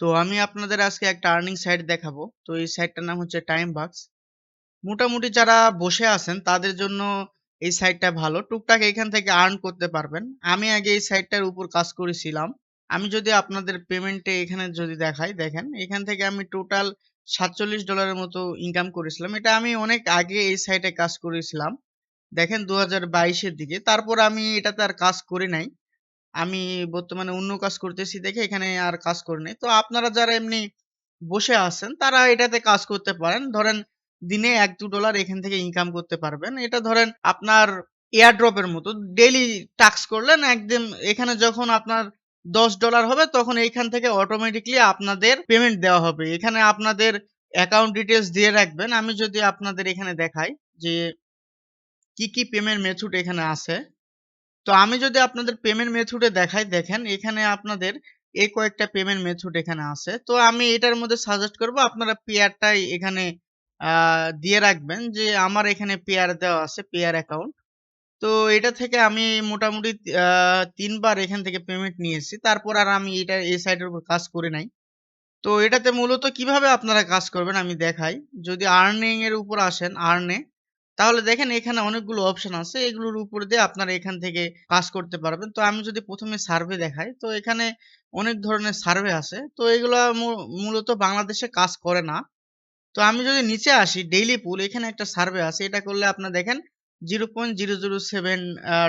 তো আমি আপনাদের আজকে একটা আর্নিং সাইট দেখাবো। তো এই সাইটটার নাম হচ্ছে টাইম বাক্স মোটামুটি যারা বসে আছেন, তাদের জন্য এই সাইটটা ভালো। টুকটাক এখান থেকে আর্ন করতে পারবেন। আমি আগে এই সাইটটার উপর কাজ করেছিলাম। আমি যদি আপনাদের পেমেন্টে এখানে যদি দেখাই, দেখেন, এখান থেকে আমি টোটাল সাতচল্লিশ ডলারের মতো ইনকাম করেছিলাম। এটা আমি অনেক আগে এই সাইটে কাজ করেছিলাম। দেখেন দু হাজার বাইশের দিকে। তারপর আমি এটাতে আর কাজ করি নাই। আমি বর্তমানে অন্য কাজ করতেছি দেখে এখানে আর কাজ করি নাই। তো আপনারা যারা এমনি বসে আছেন, তারা এটাতে কাজ করতে পারেন। ধরেন দিনে এক, দু ডলার এখান থেকে ইনকাম করতে পারবেন। এটা ধরেন আপনার এয়ারড্রপের মতো। ডেইলি টাস্ক করলেন একদম এখানে যখন আপনার দশ ডলার হবে, তখন এইখান থেকে অটোমেটিকলি আপনাদের পেমেন্ট দেওয়া হবে। এখানে আপনাদের অ্যাকাউন্ট ডিটেলস দিয়ে রাখবেন। আমি যদি আপনাদের এখানে দেখাই যে কি কি পেমেন্ট মেথড এখানে আছে তো আমি যদি আপনাদের পেমেন্ট মেথডে দেখাই, দেখেন এখানে আপনাদের এই কয়েকটা পেমেন্ট মেথড এখানে আছে। তো আমি এটার মধ্যে সাজেস্ট করব, আপনারা পেয়ারটাই এখানে দিয়ে রাখবেন যে আমার এখানে পেয়ার দেওয়া আছে পেয়ার অ্যাকাউন্ট তো এটা থেকে আমি মোটামুটি তিনবার এখান থেকে পেমেন্ট নিয়েছি। তারপর আর আমি এটা এই সাইটের উপর কাজ করি নাই। তো এটাতে মূলত কীভাবে আপনারা কাজ করবেন আমি দেখাই। যদি আর্নিং এর উপর আসেন আর্নে তাহলে দেখেন এখানে অনেকগুলো অপশন আছে, এগুলোর উপর দিয়ে আপনারা এখান থেকে কাজ করতে পারবেন। তো আমি যদি প্রথমে সার্ভে দেখাই, তো এখানে অনেক ধরনের সার্ভে আছে। তো এগুলো মূলত বাংলাদেশে কাজ করে না। তো আমি যদি নিচে আসি ডেইলি পুল এখানে একটা সার্ভে আছে। এটা করলে আপনার দেখেন zero point zero zero seven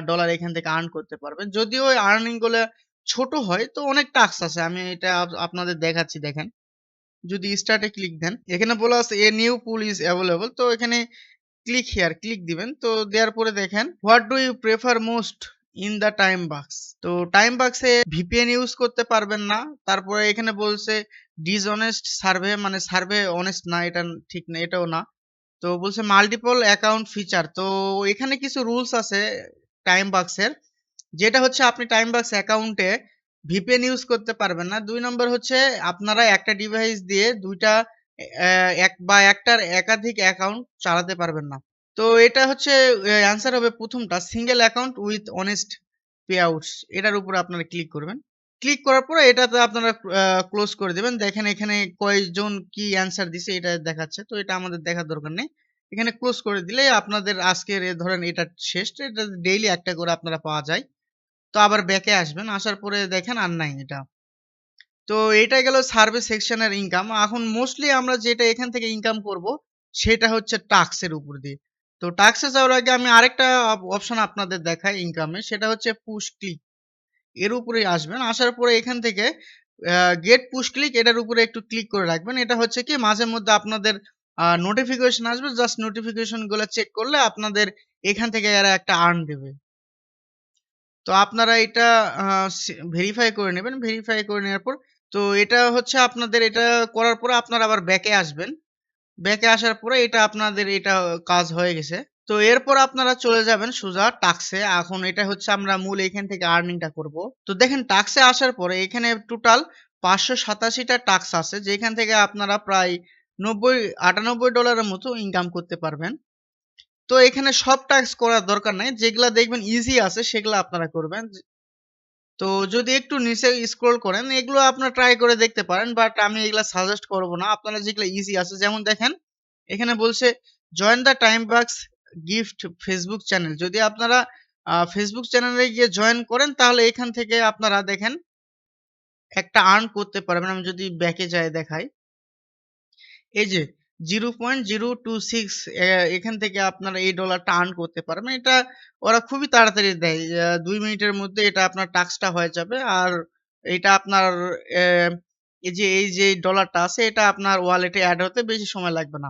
dollar এখান থেকে আর্ন করতে পারবেন। যদিও আর্নিংগুলো ছোট হয়, তো অনেক টাস্ক আছে। আমি এটা আপ- আপনাদের দেখাচ্ছি, দেখেন। যদি স্টার্টে ক্লিক দেন, এখানে বলা আছে a new pool is available তো এখানে ক্লিক হেয়ার ক্লিক দিবেন। তো দেওয়ার পরে দেখেন what do you prefer most in the time bucks তো টাইম বাক্সে ভিপিএন ইউজ করতে পারবেন না। তারপরে এখানে বলছে ডিসঅনেস্ট সার্ভে মানে সার্ভে অনেস্ট না, এটা ঠিক না, এটাও না। তো বলছে মাল্টিপল অ্যাকাউন্ট ফিচার তো এখানে কিছু রুলস আছে টাইম বাক্সের যেটা হচ্ছে আপনি টাইম বাক্স অ্যাকাউন্টে ভিপিএন ইউজ করতে পারবেন না। দুই নম্বর হচ্ছে আপনারা একটা ডিভাইস দিয়ে দুইটা এক বা একটার একাধিক অ্যাকাউন্ট চালাতে পারবেন না। তো এটা হচ্ছে অ্যান্সার হবে প্রথমটা single account with honest payouts এটার উপরে আপনারা ক্লিক করবেন। ক্লিক করার পরে এটাতে আপনারা ক্লোজ করে দেবেন। দেখেন এখানে কয়জন কি অ্যান্সার দিছে, এটা দেখাচ্ছে। তো এটা আমাদের দেখার দরকার নেই। এখানে ক্লোজ করে দিলে আপনাদের আজকের ধরেন এটা শেষ এটা ডেইলি একটা করে আপনারা পাওয়া যায়। তো আবার ব্যাকে আসবেন। আসার পরে দেখেন আর নাই এটা। তো এটা গেল সার্ভিস সেকশনের ইনকাম এখন মোস্টলি আমরা যেটা এখান থেকে ইনকাম করব, সেটা হচ্ছে টাক্সের উপর দিয়ে। তো টাক্সে যাওয়ার আগে আমি আরেকটা অপশন আপনাদের দেখাই ইনকামে সেটা হচ্ছে পুশ ক্লিক এর উপরে আসবেন, আসার পরে এখান থেকে গেট পুশ ক্লিক এটার উপরে একটু ক্লিক করে রাখবেন। এটা হচ্ছে কি, মাঝে মধ্যে আপনাদের নোটিফিকেশন আসবে জাস্ট নোটিফিকেশনগুলো চেক করলে আপনাদের এখান থেকে এরা একটা আর্ন দেবে। তো আপনারা এটা ভেরিফাই করে নেবেন। ভেরিফাই করে নেওয়ার পর তো এটা হচ্ছে আপনাদের এটা করার পরে আপনারা আবার ব্যাকে আসবেন। ব্যাকে আসার পরে এটা আপনাদের এটা কাজ হয়ে গেছে। তো এরপর আপনারা চলে যাবেন সোজা টাক্সে। এখন এটা হচ্ছে আমরা মূল এখান থেকে আর্নিংটা করব। তো দেখেন টাক্সে আসার পরে এখানে টোটাল পাঁচশো সাতাশিটা টাক্স আছে, যেখান থেকে আপনারা প্রায় নব্বই, আটানব্বই ডলারের মতো ইনকাম করতে পারবেন। তো এখানে সব টাস্ক করার দরকার নাই। যেগুলা দেখবেন ইজি আছে, সেগুলো আপনারা করবেন। তো যদি একটু নিচে স্ক্রল করেন, এগুলো আপনারা ট্রাই করে দেখতে পারেন বাট আমি এগুলো সাজেস্ট করব না। আপনারা যেগুলো ইজি আছে, যেমন দেখেন, এখানে বলছে join the time bucks gift Facebook channel যদি আপনারা ফেসবুক চ্যানেলে গিয়ে জয়েন করেন, তাহলে এখান থেকে আপনারা দেখেন, একটা আর্ন করতে পারবেন। আমি যদি ব্যাকে যাই দেখাই। এই যে zero point zero two six এখান থেকে আপনারা এই ডলারটা আর্ন করতে পারবেন এটা ওরা খুবই তাড়াতাড়ি দেয়। দুই মিনিটের মধ্যে এটা আপনার টাস্কটা হয়ে যাবে। আর এটা আপনার এই যে এই যে ডলারটা আছে, এটা আপনার ওয়ালেটে অ্যাড হতে বেশি সময় লাগবে না।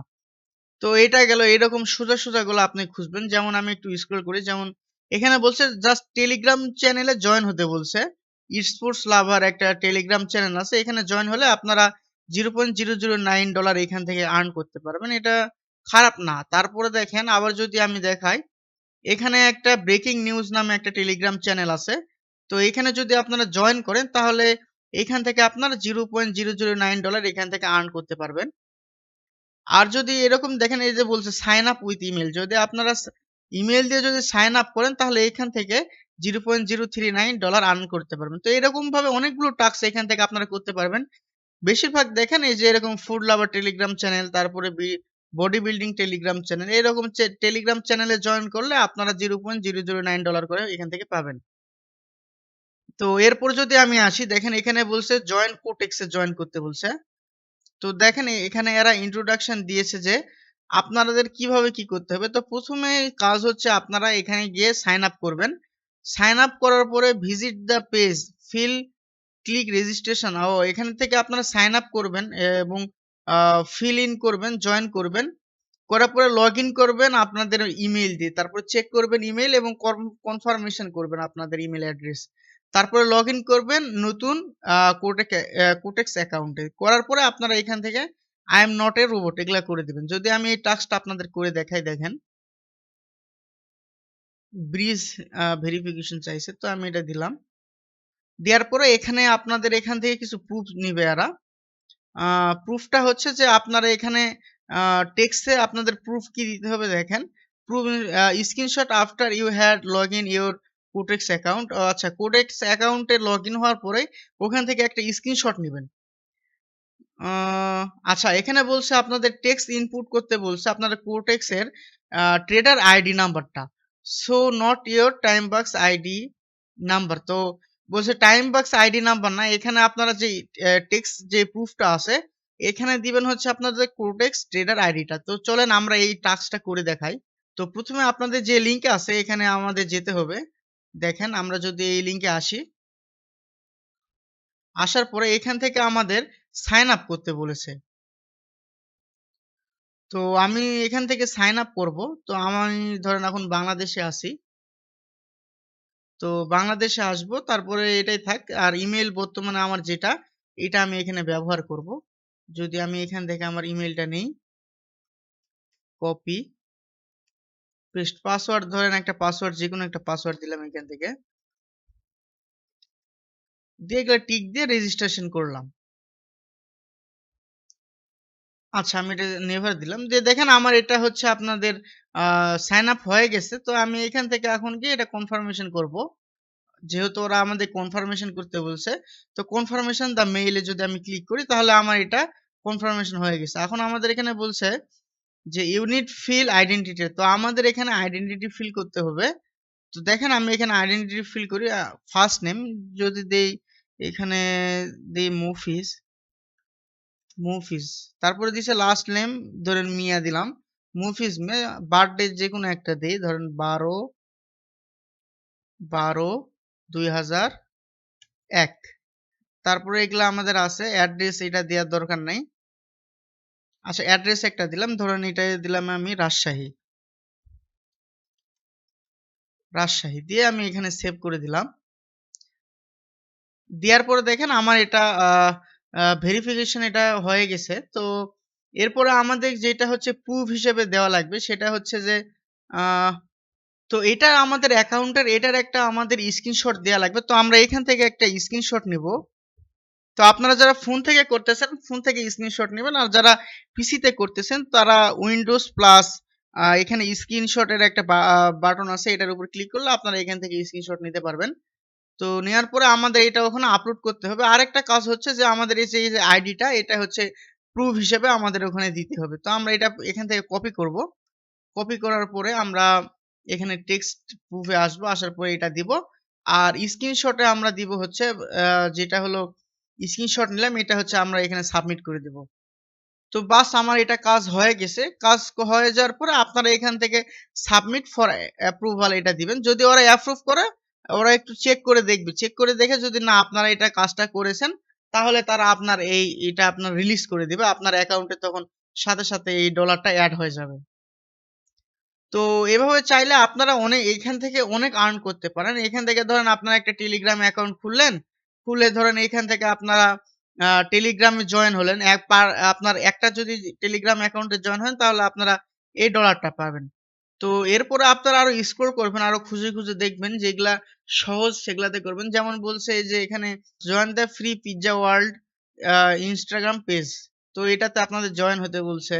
তো এটা গেল, এরকম সোজা সোজা গুলো আপনি খুঁজবেন। যেমন আমি একটু স্ক্রল করি, যেমন এখানে বলছে জাস্ট টেলিগ্রাম চ্যানেলে জয়েন হতে বলছে। স্পোর্টস লাভার একটা টেলিগ্রাম চ্যানেল আছে। এখানে জয়েন হলে আপনারা zero point zero zero nine dollar এখান থেকে আর্ন করতে পারবেন। এটা খারাপ না। তারপরে দেখেন, আবার যদি আমি দেখাই, এখানে একটা ব্রেকিং নিউজ নামে একটা টেলিগ্রাম চ্যানেল আছে। তো এখানে যদি আপনারা জয়েন করেন, তাহলে এখান থেকে আপনারা zero point zero zero nine dollar এখান থেকে আর্ন করতে পারবেন। আর যদি এরকম দেখেন, এই যে বলছে সাইন আপ উইথ ইমেল যদি আপনারা ইমেল দিয়ে যদি সাইন আপ করেন, তাহলে এখান থেকে zero point zero three nine dollar earn করতে পারবেন। তো এরকম ভাবে অনেকগুলো টাস্ক এখান থেকে আপনারা করতে পারবেন। বেশিরভাগ দেখেন এই যে এরকম ফুড লাভার টেলিগ্রাম চ্যানেল তারপরে বডি বিল্ডিং টেলিগ্রাম চ্যানেল এরকম টেলিগ্রাম চ্যানেলে জয়েন করলে আপনারা zero point zero zero nine dollar করে এখান থেকে পাবেন। তো এরপর যদি আমি আসি, দেখেন এখানে বলছে জয়েন কোটেক্সে জয়েন করতে বলছে। তো দেখেন এখানে এরা ইন্ট্রোডাকশন দিয়েছে যে আপনাদের কীভাবে কি করতে হবে। তো প্রথমে কাজ হচ্ছে আপনারা এখানে গিয়ে সাইন আপ করবেন। সাইন আপ করার পরে visit the page fill click registration ও এখান থেকে আপনারা সাইন আপ করবেন এবং ফিল ইন করবেন জয়েন করবেন। করার পরে লগ ইন করবেন আপনাদের ইমেইল দিয়ে। তারপর চেক করবেন ইমেইল এবং কনফার্মেশন করবেন আপনাদের ইমেল অ্যাড্রেস তারপরে লগ ইন করবেন নতুন কোটেক কোটেক্স অ্যাকাউন্টে করার পরে আপনারা এখান থেকে I am not a robot এগুলা করে দিবেন। যদি আমি এই টাস্কটা আপনাদের করে দেখাই, দেখেন। ব্রিজ ভেরিফিকেশন চাইছে, তো আমি এটা দিলাম। দেওয়ার পরে এখানে আপনাদের এখান থেকে কিছু প্রুফ নিবে এরা। প্রুফটা হচ্ছে যে আপনারা এখানে টেক্সটে আপনাদের প্রুফ কি দিতে হবে দেখেন। Proof screenshot after you had log in your Kotex account আচ্ছা কোটেক্স অ্যাকাউন্টে লগ ইন হওয়ার পরে ওখান থেকে একটা স্ক্রিনশট নেবেন। আচ্ছা এখানে বলছে আপনাদের টেক্সট ইনপুট করতে বলছে আপনাদের কোটেক্সের ট্রেডার আইডি নাম্বারটা সো নট ইয়োর টাইম বাক্স আইডি নাম্বার তো বলছে টাইম বাক্স আইডি নাম্বার না, এখানে আপনারা যে টেক্সট যে প্রুফটা আছে, এখানে দিবেন হচ্ছে আপনাদের কোটেক্স ট্রেডার আইডিটা তো চলেন আমরা এই টাস্কটা করে দেখাই। তো প্রথমে আপনাদের যে লিঙ্ক আছে, এখানে আমাদের যেতে হবে। দেখেন, আমরা যদি এই লিঙ্কে আসি, আসার পরে এখান থেকে আমাদের সাইন আপ করতে বলেছে। তো আমি এখান থেকে সাইন আপ করব। তো আমি ধরেন এখন বাংলাদেশে আসি তো বাংলাদেশে আসব, তারপরে এটাই থাক। আর ইমেল বর্তমানে আমার যেটা, এটা আমি এখানে ব্যবহার করব। যদি আমি এখান থেকে আমার ইমেলটা নেই কপি পেস্ট পাসওয়ার্ড ধরেন একটা পাসওয়ার্ড যে কোনো একটা পাসওয়ার্ড দিলাম এখান থেকে। দিয়ে এগুলো টিক দিয়ে রেজিস্ট্রেশন করলাম। আচ্ছা আমি এটা নেভার দিলাম। যে দেখেন, আমার এটা হচ্ছে আপনাদের সাইন আপ হয়ে গেছে। তো আমি এখান থেকে এখন গিয়ে এটা কনফার্মেশন করব। যেহেতু ওরা আমাদের কনফার্মেশন করতে বলছে, তো কনফার্মেশন দা মেইলে যদি আমি ক্লিক করি, তাহলে আমার এটা কনফার্মেশন হয়ে গেছে। এখন আমাদের এখানে বলছে যে ইউনিট ফিল আইডেন্টিটি তো আমাদের এখানে আইডেন্টিটি ফিল করতে হবে। তো দেখেন আমি এখানে আইডেন্টিটি ফিল করি ফার্স্ট নেম যদি দেই এখানে দেই মুফিস মুফিস তারপরে দিছে লাস্ট নেম ধরেন মিয়া দিলাম। মুফিস মে, বার্থডে যে কোনো একটা দিই, ধরেন বারো বারো, দুই হাজার এক। তারপরে এগুলা আমাদের আছে, অ্যাড্রেস এটা দেওয়ার দরকার নাই। আচ্ছা অ্যাড্রেস একটা দিলাম, ধরেন এটা দিলাম আমি রাজশাহী। রাজশাহী দিয়ে আমি এখানে সেভ করে দিলাম। দেওয়ার পরে দেখেন আমার এটা ভেরিফিকেশন এটা হয়ে গেছে। তো এরপরে আমাদের যেটা হচ্ছে প্রুফ হিসেবে দেওয়া লাগবে সেটা হচ্ছে যে তো এটা আমাদের অ্যাকাউন্টের এটার একটা আমাদের স্ক্রিনশট দেওয়া লাগবে। তো আমরা এখান থেকে একটা স্ক্রিনশট নিব। তো আপনারা যারা ফোন থেকে করতেছেন ফোন থেকে স্ক্রিনশট নেবেন। আর যারা পিসিতে করতেছেন, তারা উইন্ডোজ প্লাস এখানে স্ক্রিনশটের একটা বাটন আছে, এটার উপর ক্লিক করলে আপনারা এখান থেকে স্ক্রিনশট নিতে পারবেন। তো নেওয়ার পরে আমাদের এটা ওখানে আপলোড করতে হবে। আরেকটা কাজ হচ্ছে যে আমাদের এই যে আইডিটা এটা হচ্ছে প্রুফ হিসেবে আমাদের ওখানে দিতে হবে। তো আমরা এটা এখান থেকে কপি করব। কপি করার পরে আমরা এখানে টেক্সট প্রুফে আসব, আসার পরে এটা দিব। আর স্ক্রিনশটে আমরা দিব হচ্ছে যেটা হলো স্ক্রিনশট নিলাম, এটা হচ্ছে আমরা এখানে সাবমিট করে দেব। তো বাস আমার এটা কাজ হয়ে গেছে। কাজ হয়ে যাওয়ার পরে আপনারা এখান থেকে সাবমিট ফর অ্যাপ্রুভাল এটা দিবেন। যদি ওরা অ্যাপ্রুভ করে, ওরা একটু চেক করে দেখবে। চেক করে দেখে যদি না, আপনারা এটা কাজটা করেছেন তাহলে তারা আপনার এই এটা আপনার রিলিজ করে দিবে। আপনার অ্যাকাউন্টে তখন সাথে সাথে এই ডলারটা অ্যাড হয়ে যাবে। তো এভাবে চাইলে আপনারা অনেক এখান থেকে অনেক আর্ন করতে পারেন। এখান থেকে ধরেন আপনারা একটা টেলিগ্রাম অ্যাকাউন্ট খুললেন, খুলে ধরেন এখান থেকে আপনারা টেলিগ্রামে জয়েন হলেন। এক আপনার একটা যদি টেলিগ্রাম অ্যাকাউন্টে জয়েন হন, তাহলে আপনারা এই ডলারটা পাবেন। তো এরপরে আপনারা আরও স্ক্রল করবেন, আরও খুঁজে খুঁজে দেখবেন যেগুলা সহজ সেগুলাতে করবেন। যেমন বলছে যে এখানে join the free pizza world Instagram page তো এটাতে আপনাদের জয়েন হতে বলছে।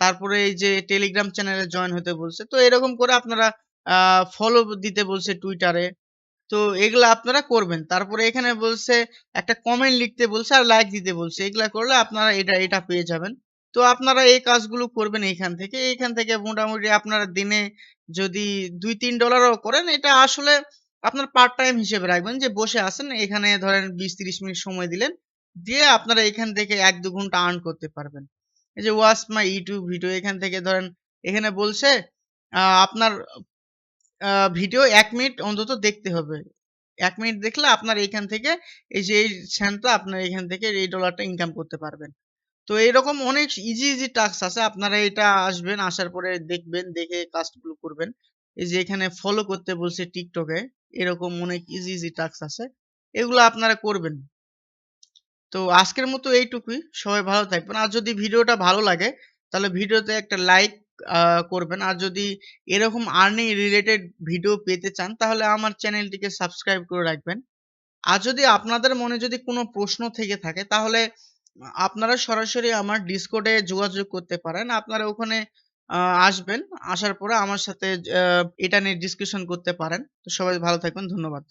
তারপরে এই যে টেলিগ্রাম চ্যানেলে জয়েন হতে বলছে। তো এরকম করে আপনারা ফলো দিতে বলছে টুইটারে তো এগুলা আপনারা করবেন। তারপরে এখানে বলছে, একটা কমেন্ট লিখতে বলছে আর লাইক দিতে বলছে। এগুলা করলে আপনারা এটা এটা পেয়ে যাবেন। তো আপনারা এই কাজগুলো করবেন এইখান থেকে। এখান থেকে মোটামুটি আপনারা দিনে যদি দুই, তিন ডলারও করেন, এটা আসলে আপনার পার্ট টাইম হিসেবে রাখবেন যে বসে আছেন, এখানে ধরেন বিশ তিরিশ মিনিট সময় দিলেন, দিয়ে আপনারা এখান থেকে এক দু ঘণ্টা আর্ন করতে পারবেন। এই যে ওয়াচ মাই ইউটিউব ভিডিও এখান থেকে ধরেন, এখানে বলছে আপনার ভিডিও এক মিনিট অন্তত দেখতে হবে। এক মিনিট দেখলে আপনার এখান থেকে, এই যে এই সেন্টটা আপনার এখান থেকে এই ডলারটা ইনকাম করতে পারবেন। তো এরকম অনেক ইজি ইজি টাস্ক আছে, আপনারা এটা আসবেন, আসার পরে দেখবেন, দেখে কাজগুলো করবেন। এই যে এখানে ফলো করতে বলছে টিকটকে এরকম অনেক ইজি ইজি টাস্ক আছে। এগুলো আপনারা করবেন। তো আজকের মতো এইটুকুই। সবাই ভালো থাকবেন। আর যদি ভিডিওটা ভালো লাগে, তাহলে ভিডিওতে একটা লাইক করবেন। আর যদি এরকম আর্নিং রিলেটেড ভিডিও পেতে চান, তাহলে আমার চ্যানেলটিকে সাবস্ক্রাইব করে রাখবেন। আর যদি আপনাদের মনে যদি কোনো প্রশ্ন থেকে থাকে, তাহলে আপনারা সরাসরি আমার ডিসকর্ডে যোগাযোগ করতে পারেন। আপনারা ওখানে আসবেন। আসার পরে আমার সাথে এটা নিয়ে ডিসকাশন করতে পারেন। তো সবাই ভালো থাকবেন। ধন্যবাদ।